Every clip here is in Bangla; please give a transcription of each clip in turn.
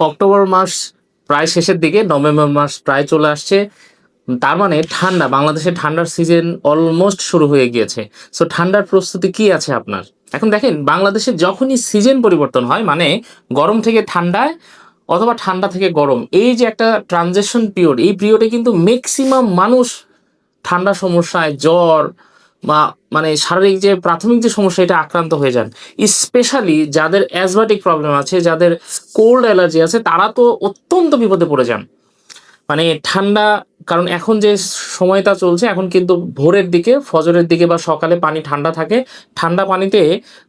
অক্টোবর মাস প্রায় শেষের দিকে, নভেম্বর মাস প্রায় চলে আসছে। তার মানে ঠান্ডা, বাংলাদেশে ঠান্ডার সিজন অলমোস্ট শুরু হয়ে গিয়েছে। সো ঠান্ডার প্রস্তুতি কি আছে আপনার? এখন দেখেন, বাংলাদেশে যখনই সিজন পরিবর্তন হয় মানে গরম থেকে ঠান্ডায় অথবা ঠান্ডা থেকে গরম, এই যে একটা ট্রানজেকশন পিরিয়ড এই পিরিয়ডে কিন্তু ম্যাক্সিমাম মানুষ ঠান্ডা সমস্যায় জ্বর বা মানে শারীরিক যে, প্রাথমিক যে সমস্যা, এটা আক্রান্ত হয়ে যান। স্পেশালি যাদের অ্যাজমাটিক প্রবলেম আছে, যাদের কোল্ড অ্যালার্জি আছে, তারা তো অত্যন্ত বিপদে পড়ে যান। মানে ঠান্ডা, কারণ এখন যে সময়টা চলছে, এখন কিন্তু ভোরের দিকে, ফজরের দিকে বা সকালে পানি ঠান্ডা থাকে। ঠান্ডা পানিতে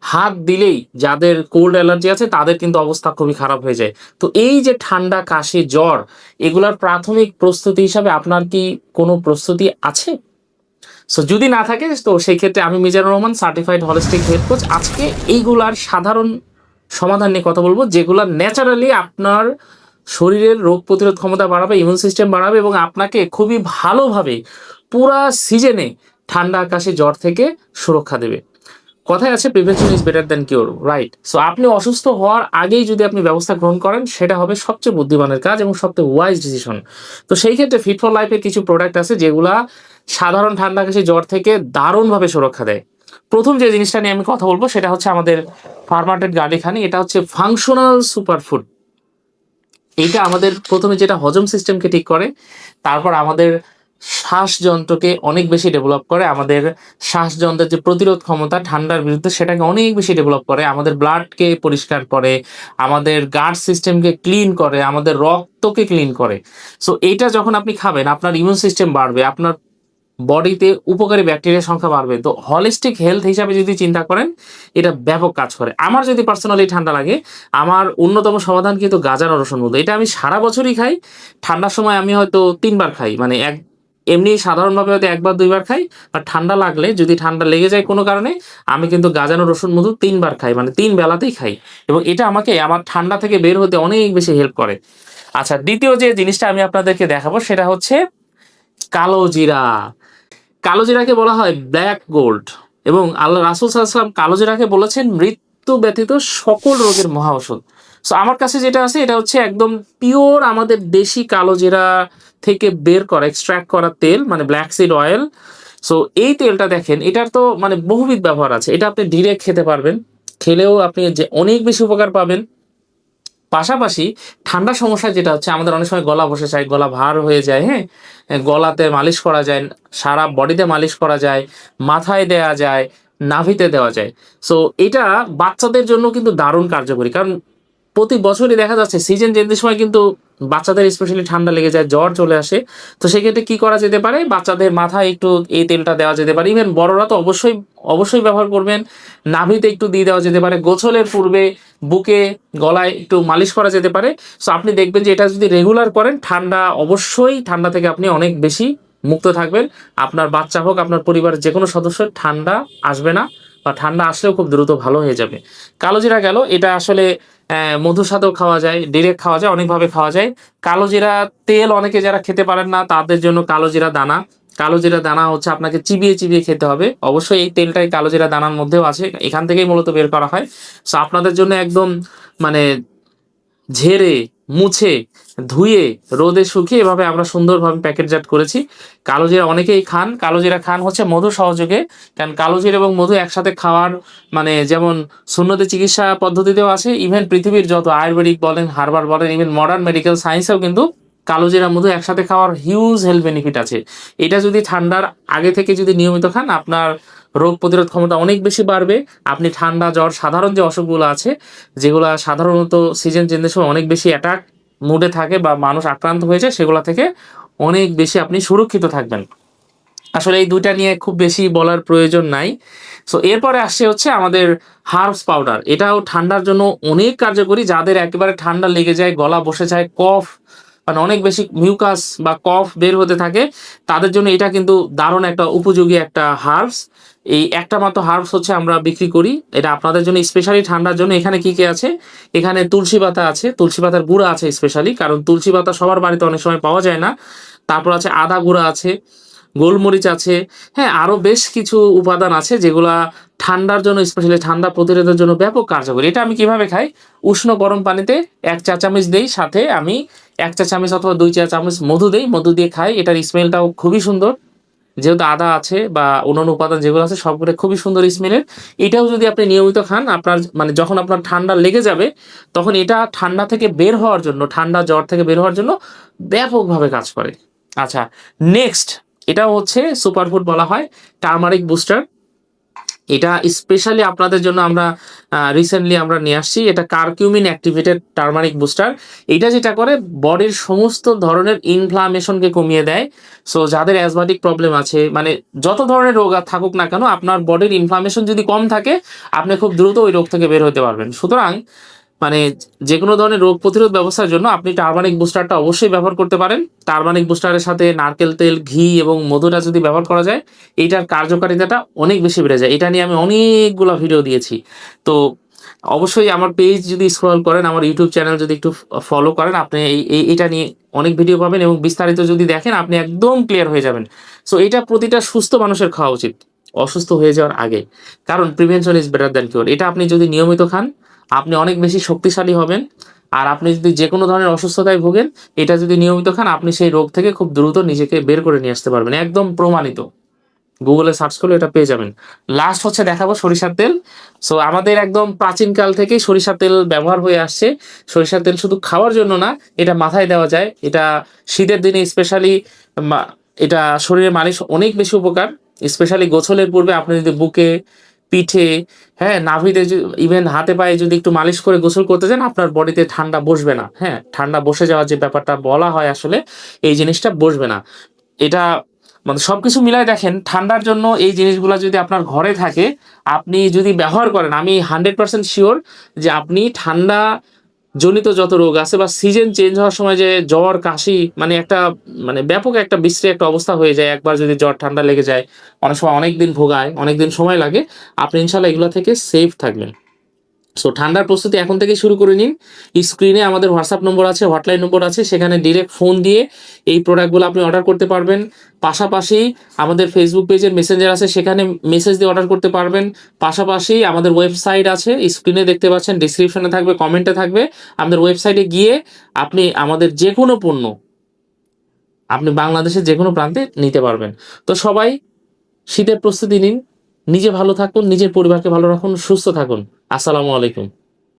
হাত দিলেই যাদের কোল্ড অ্যালার্জি আছে, তাদের কিন্তু অবস্থা খুবই খারাপ হয়ে যায়। তো এই যে ঠান্ডা, কাশি, জ্বর, এগুলার প্রাথমিক প্রস্তুতি হিসাবে আপনার কি কোনো প্রস্তুতি আছে? সো যদি না থাকে, তো সেই ক্ষেত্রে আমি Mizanur Rahman certified holistic health coach আজকে এইগুলার সাধারণ সমাধান নিয়ে কথা বলব, যেগুলো ন্যাচারালি আপনার শরীরের রোগ প্রতিরোধ ক্ষমতা বাড়াবে ইমিউন সিস্টেম বাড়াবে, এবং আপনাকে খুবই ভালোভাবে পুরা সিজনে ঠান্ডা আকাশে জ্বর থেকে সুরক্ষা দেবে। কথায় আছে prevention is better than cure right so আপনি অসুস্থ হওয়ার আগেই যদি আপনি ব্যবস্থা গ্রহণ করেন, সেটা হবে সবচেয়ে বুদ্ধিমানের কাজ এবং সবচেয়ে ওয়াইজ ডিসিশন তো সেই ক্ষেত্রে ফিট ফর লাইফের কিছু প্রোডাক্ট আছে, যেগুলা সাধারণ ঠান্ডা কাশি জ্বর থেকে দারুণভাবে সুরক্ষা দেয়। প্রথম যে জিনিসটা নিয়ে আমি কথা বলব সেটা হচ্ছে আমাদের ফার্মাটেড গার্লিখানি এটা হচ্ছে ফাংশনাল সুপারফুড এটা আমাদের প্রথমে যেটা হজম সিস্টেমকে ঠিক করে, তারপর আমাদের শ্বাসযন্ত্রকে অনেক বেশি ডেভেলপ করে, আমাদের শ্বাসযন্ত্রের যে প্রতিরোধ ক্ষমতা ঠান্ডার বিরুদ্ধে সেটাকে অনেক বেশি ডেভেলপ করে, আমাদের ব্লাডকে পরিষ্কার করে, আমাদের গার্ড সিস্টেমকে ক্লিন করে, আমাদের রক্তকে ক্লিন করে। সো এটা যখন আপনি খাবেন, আপনার ইমিউন সিস্টেম বাড়বে, আপনার বডিতে উপকারী ব্যাকটেরিয়ার সংখ্যা বাড়বে। তো হলিস্টিক হেলথ হিসাবে যদি চিন্তা করেন, এটা ব্যাপক কাজ করে। আমার যদি পার্সোনালি ঠান্ডা লাগে, আমার অন্যতম সমাধান কিন্তু গাজার রসুন মধু এটা আমি সারা বছরই খাই, ঠান্ডার সময় আমি হয়তো তিনবার খাই। মানে এক, এমনি সাধারণভাবে হয়তো একবার, দুইবার খাই আর ঠান্ডা লাগলে, যদি ঠান্ডা লেগে যায় কোনো কারণে, আমি কিন্তু গাজানো রসুন মধু তিনবার খাই। মানে তিন বেলাতেই খাই। এবং এটা আমাকে, আমার ঠান্ডা থেকে বের হতে অনেক বেশি হেল্প করে। আচ্ছা দ্বিতীয় যে জিনিসটা আমি আপনাদেরকে দেখাবো, সেটা হচ্ছে কালো জিরা। কালো জিরাকে বলা হয় ব্ল্যাক গোল্ড এবং আল্লাহ রাসুল সাল্লাম কালো জিরাকে বলেছেন মৃত্যু ব্যতীত সকল রোগের মহা ঔষধ সো আমার কাছে যেটা আছে, এটা হচ্ছে একদম পিওর আমাদের দেশি কালো জিরা থেকে বের করা এক্সট্র্যাক্ট করা তেল মানে ব্ল্যাক সিড অয়েল সো এই তেলটা দেখেন, এটার তো মানে বহুবিধ ব্যবহার আছে। এটা আপনি ডিরেক্ট খেতে পারবেন। খেলেও আপনি যে অনেক বেশি উপকার পাবেন। পাশাপাশি ঠান্ডা সমস্যা যেটা হচ্ছে, আমাদের অনেক সময় গলা বসে যায়, গলা ভার হয়ে যায় হ্যাঁ? গলাতে মালিশ করা যায়, সারা বডিতে মালিশ করা যায়, মাথায় দেওয়া যায়, নাভিতে দেওয়া যায়। সো এটা বাচ্চাদের জন্য কিন্তু দারুণ কার্যকরী। কারণ প্রতি বছরই দেখা যাচ্ছে সিজন চেঞ্জের সময় কিন্তু বাচ্চাদের স্পেশালি ঠান্ডা লেগে যায়, জ্বর চলে আসে, তো সেক্ষেত্রে কি করা যেতে পারে? বাচ্চাদের মাথায় একটু এই তেলটা দেওয়া যেতে পারে। ইভেন বড়রা তো অবশ্যই অবশ্যই ব্যবহার করবেন। নাভিতে একটু দিয়ে দেওয়া যেতে পারে। গোছলের পূর্বে বুকে, গলায় একটু মালিশ করা যেতে পারে। সো আপনি দেখবেন যে এটা যদি রেগুলার করেন, ঠান্ডা অবশ্যই ঠান্ডা থেকে আপনি অনেক বেশি মুক্ত থাকবেন। আপনার বাচ্চা হোক, আপনার পরিবারের যে কোনো সদস্যের ঠান্ডা আসবে না বা ঠান্ডা আসলেও খুব দ্রুত ভালো হয়ে যাবে। কালো জিরা গেল। এটা আসলে মধুর সাথেও খাওয়া যায় ডিরেক্ট খাওয়া যায়, অনেকভাবে খাওয়া যায়। কালো জিরা তেল অনেকে যারা খেতে পারেন না, তাদের জন্য কালো জিরা দানা। কালো জিরা দানা হচ্ছে আপনাকে চিবিয়ে চিবিয়ে খেতে হবে। অবশ্যই এই তেলটাই কালো জিরা দানার মধ্যেও আছে, এখান থেকেই মূলত বের করা হয়। সো আপনাদের জন্য একদম মানে ঝেড়ে মুছে, ধুয়ে, রোদে শুকিয়ে এভাবে আমরা সুন্দরভাবে প্যাকেটজাত করেছি। কালোজিরা অনেকেই খান। কালোজিরা খান হচ্ছে মধু সহযোগে। কারণ কালো জিরা এবং মধু একসাথে খাওয়ার মানে যেমন শূন্যতে চিকিৎসা পদ্ধতিতেও আছে। ইভেন পৃথিবীর যত আয়ুর্বেদিক বলেন, হার্বাল বলেন ইভেন মডার্ন মেডিকেল সায়েন্সেও কিন্তু কালোজিরা মধু একসাথে খাওয়ার হিউজ হেলথ বেনিফিট আছে। এটা যদি ঠান্ডার আগে থেকে যদি নিয়মিত খান, আপনার রোগ প্রতিরোধ ক্ষমতা অনেক বেশি বাড়বে। আপনি ঠান্ডা, জ্বর, সাধারণ যে অসুখগুলো আছে, যেগুলো সাধারণত সিজন চেঞ্জের সময় অনেক বেশি অ্যাটাক মুডে থাকে বা মানুষ আক্রান্ত হয়েছে, সেগুলো থেকে অনেক বেশি আপনি সুরক্ষিত থাকবেন। আসলে এই দুইটা নিয়ে খুব বেশি বলার প্রয়োজন নাই। সো এরপরে আসছে হচ্ছে আমাদের হার্বস পাউডার এটাও ঠান্ডার জন্য অনেক কার্যকরী। যাদের একেবারে ঠান্ডা লেগে যায়, গলা বসে যায় কফ মানে অনেক বেশি মিউকাস বা কফ বের হতে থাকে, তাদের জন্য এটা কিন্তু দারুণ একটা উপযোগী একটা হার্বস এই একটা মাত্র হার্বস হচ্ছে আমরা বিক্রি করি, এটা আপনাদের জন্য স্পেশালি ঠান্ডার জন্য। এখানে কি কি আছে? এখানে তুলসী পাতা আছে, তুলসী পাতার গুঁড়া আছে স্পেশালি কারণ তুলসী পাতা সবার বাড়িতে অনেক সময় পাওয়া যায় না। তারপর আছে আদা গুঁড়া আছে গোলমরিচ আছে। হ্যাঁ আরও বেশ কিছু উপাদান আছে যেগুলা ঠান্ডার জন্য স্পেশালি ঠান্ডা প্রতিরোধের জন্য ব্যাপক কার্যকরী। এটা আমি কীভাবে খাই? উষ্ণ গরম পানিতে এক চা চামচ দেই, সাথে আমি এক চা চামচ অথবা দুই চা চামচ মধু দেই। মধু দিয়ে খাই, এটার স্মেলটাও খুবই সুন্দর। যেহেতু আদা আছে বা অন্যান্য উপাদান যেগুলো আছে, সবগুলো খুবই সুন্দর স্মেলের এটাও যদি আপনি নিয়মিত খান, আপনার মানে যখন আপনার ঠান্ডা লেগে যাবে, তখন এটা ঠান্ডা থেকে বের হওয়ার জন্য, ঠান্ডা জ্বর থেকে বের হওয়ার জন্য ব্যাপকভাবে কাজ করে। আচ্ছা নেক্সট এটা হচ্ছে সুপারফুড বলা হয়, টার্মারিক বুস্টার। এটা স্পেশালি আপনাদের জন্য আমরা রিসেন্টলি আমরা নিয়ে আসছি। এটা কারকিউমিন অ্যাক্টিভেটেড টার্মারিক বুস্টার। এটা যেটা করে, বডির সমস্ত ধরনের ইনফ্লামেশনকে কমিয়ে দেয়। সো যাদের অ্যাজমাটিক প্রবলেম আছে মানে যত ধরনের রোগ থাকুক না কেন, আপনার বডির ইনফ্লামেশন যদি কম থাকে, আপনি খুব দ্রুত ওই রোগ থেকে বের হতে পারবেন। সুতরাং মানে যে কোনো ধরনের রোগ প্রতিরোধ ব্যবস্থার জন্য আপনি টার্মানিক বুস্টারটা অবশ্যই ব্যবহার করতে পারেন। টার্মানিক বুস্টারের সাথে নারকেল তেল, ঘি এবং মধুটা যদি ব্যবহার করা যায় এইটার কার্যকারিতাটা অনেক বেশি বেড়ে যায়। এটা নিয়ে আমি অনেকগুলো ভিডিও দিয়েছি। তো অবশ্যই আমার পেজ যদি স্ক্রল করেন, আমার ইউটিউব চ্যানেল যদি একটু ফলো করেন, আপনি এই, এই- এটা নিয়ে অনেক ভিডিও পাবেন এবং বিস্তারিত যদি দেখেন, আপনি একদম ক্লিয়ার হয়ে যাবেন। সো এটা প্রতিটা সুস্থ মানুষের খাওয়া উচিত, অসুস্থ হয়ে যাওয়ার আগে। কারণ prevention is better than cure এটা আপনি যদি নিয়মিত খান আপনি অনেক বেশি শক্তিশালী হবেন। আর আপনি যদি যে কোনো ধরনের অসুস্থতায় ভোগেন, এটা যদি নিয়মিত খান, আপনি সেই রোগ থেকে খুব দ্রুত নিজেকে বের করে নিয়ে আসতে পারবেন। একদম প্রমাণিত। গুগলে সার্চ করলে এটা পেয়ে যাবেন। লাস্ট হচ্ছে দেখাবো সরিষার তেল। সো আমাদের একদম প্রাচীনকাল থেকেই সরিষার তেল ব্যবহার হয়ে আসছে। সরিষার তেল শুধু খাওয়ার জন্য না, এটা মাথায় দেওয়া যায়। এটা শীতের দিনে স্পেশালি এটা শরীরে মালিশ অনেক বেশি উপকার। স্পেশালি গোছলের পূর্বে আপনি যদি বুকে পিঠে হ্যাঁ নাভিতে ইভেন হাতে পায়ে যদি একটু মালিশ করে গোসল করতে যান, আপনার বডিতে ঠান্ডা বসবে না। হ্যাঁ ঠান্ডা বসে যাওয়ার যে ব্যাপারটা বলা হয় আসলে, এই জিনিসটা বসবে না। এটা মানে সবকিছু মিলায় দেখেন, ঠান্ডার জন্য এই জিনিসগুলো যদি আপনার ঘরে থাকে, আপনি যদি ব্যবহার করেন, আমি হান্ড্রেড পার্সেন্ট শিওর যে আপনি ঠান্ডা জনিত যত রোগ আছে বা সিজন চেঞ্জ হওয়ার সময় যে জ্বর, কাশি মানে একটা মানে ব্যাপক একটা বিশ্রী একটা অবস্থা হয়ে যায়। একবার যদি জ্বর ঠান্ডা লেগে যায়, অনেক সময় অনেক দিন ভোগায় অনেক দিন সময় লাগে, আপনি ইনশাল্লাহ এগুলো থেকে সেফ থাকবেন। সো ঠান্ডার প্রস্তুতি এখন থেকে শুরু করে নিন। স্ক্রিনে আমাদের হোয়াটসঅ্যাপ নম্বর আছে হটলাইন নম্বর আছে, সেখানে ডিরেক্ট ফোন দিয়ে এই প্রোডাক্টগুলো আপনি অর্ডার করতে পারবেন। পাশাপাশি আমাদের ফেসবুক পেজের মেসেঞ্জার আছে, সেখানে মেসেজ দিয়ে অর্ডার করতে পারবেন। পাশাপাশি আমাদের ওয়েবসাইট আছে স্ক্রিনে দেখতে পাচ্ছেন ডিসক্রিপশনে থাকবে কমেন্টে থাকবে। আমাদের ওয়েবসাইটে গিয়ে আপনি আমাদের যে কোনো পণ্য আপনি বাংলাদেশের যে কোনো প্রান্তে নিতে পারবেন। তো সবাই শীতের প্রস্তুতি নিন। নিজে ভালো থাকুন নিজের পরিবারকে ভালো রাখুন সুস্থ থাকুন। আসসালামু আলাইকুম।